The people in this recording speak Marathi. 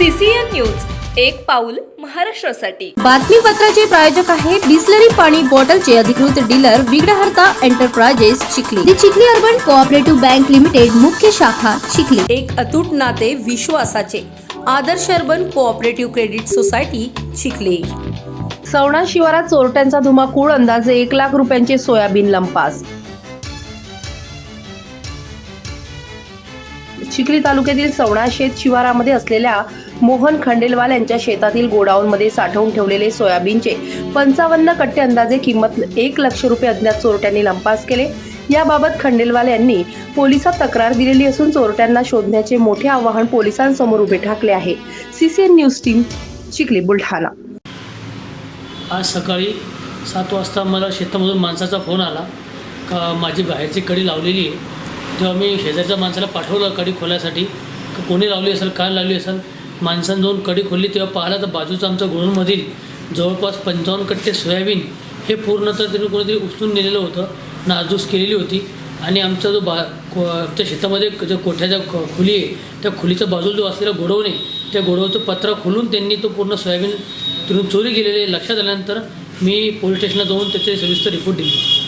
न्यूज एक पाऊल महाराष्ट्रासाठी. बातमीपत्राचे प्रायोजक आहे बिस्लरी पाणी बॉटलचे अधिकृत dealer Vighnaharta enterprises Chikhli. The Chikhli urban cooperative bank limited मुख्य शाखा चिखली. एक अतूट नाते विश्वासाचे Adarsh urban cooperative credit society Chikhli. Savana शिवारात चोरट्यांचा धुमाकूळ अंदाजे एक लाख रुपयांचे सोयाबीन लंपास. चिखली तालुक्यातील सवणा शेत शिवारामध्ये असलेल्या मोहन खंडेलवाल यांच्या शेतातील गोडाऊनमध्ये साठवून ठेवलेले सोयाबीनचे पंचावन्न कट्टे अंदाजे किंमत एक लक्ष रुपये अज्ञात चोरट्यांनी लंपास केले. याबाबत खंडेलवाल यांनी पोलिसात तक्रार दिलेली असून चोरट्यांना शोधण्याचे मोठे आवाहन पोलिसांसमोर उभे ठाकले आहे. CCN news team Chikhli Buldhana. आज सकाळी सात वाजता मला शेतामधून माणसाचा फोन आला. का माझी बाहेरची कडी लावलेली आहे. तेव्हा मी शेजारच्या माणसाला पाठवलं कडी खोलायसाठी कोणी लावली असेल काय लावली असेल? माणसानं जाऊन कडी खोलली तेव्हा पाहिलं तर बाजूचं आमच्या गोळूमधील जवळपास पंचावन्न कट्टे सोयाबीन हे पूर्ण तर त्यांनी कोणीतरी उचलून नेलेलं होतं नाजूस केलेली होती. आणि आमचा जो बा को आमच्या शेतामध्ये जो कोठ्याच्या ख- खोली आहे त्या खोलीच्या बाजूला जो असलेला गोडवणे आहे त्या गोडवचं पत्र खोलून त्यांनी तो पूर्ण सोयाबीन तिथून चोरी केलेली आहे. लक्षात आल्यानंतर मी पोलीस स्टेशनला जाऊन त्याचे सविस्तर रिपोर्ट दिले.